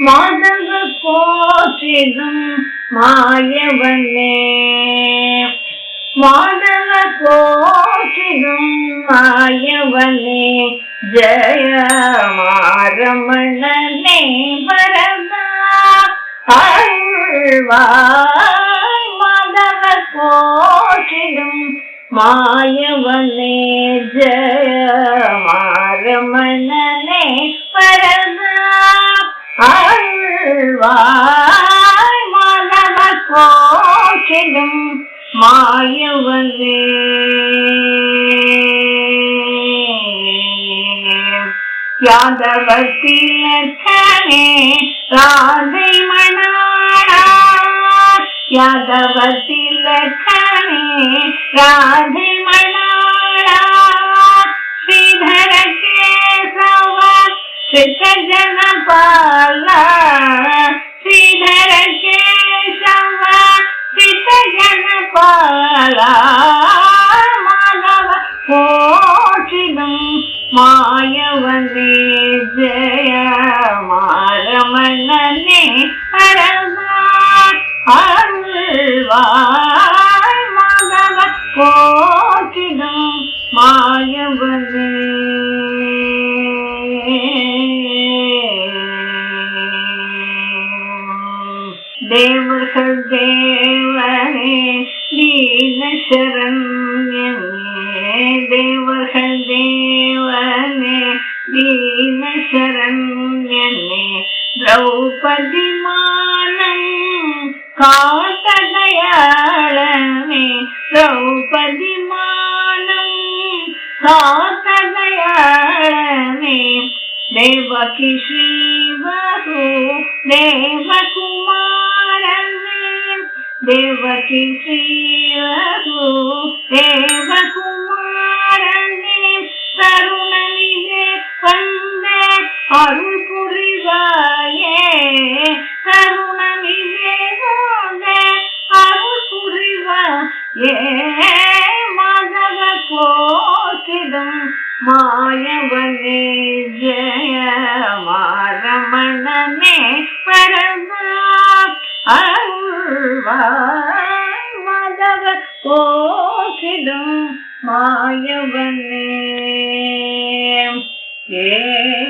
மாதவ போற்றிடும் மாயவனே. மாதவ போற்றிடும் மாயவனே. ஜய மாரமணனே வரதா அருள்வாய் மாதவ போற்றிடும் மாயவனே. ஜய மாரமணனே பரதா அருள்வாய் மாதவ போற்றிடும் மாயவனே. யாதவத்திலக்கணே ராதை மணாளா. யாதவத்திலக்கணே ராதை சித்த ஜனபால ஸ்ரீதர கேசவ சித்த ஜனபால மாதவ போற்றிடும் மாயவனே ஜய மாரமணனே பரமா அருள்வாய் மாதவ போற்றிடும் மாயவனே देव सदेवने दीनशरण्यमे देव सदेवने दीनशरण्यमे द्रौपदि मानं कातदयाळमे देव की श्री बहु देव कुमार தேவகி ஸ்ரீவரு தேவகுமாரனே கருணனிலே வந்த அருள் புரிவாயே கருணனிலே வந்த அருள் புரிவாயே மாதவ போற்றிடும் மாயவனே ஜய மாரமணனே பரமா அருள்வாய் மாதவ போற்றிடும் மாயவனே. ஏ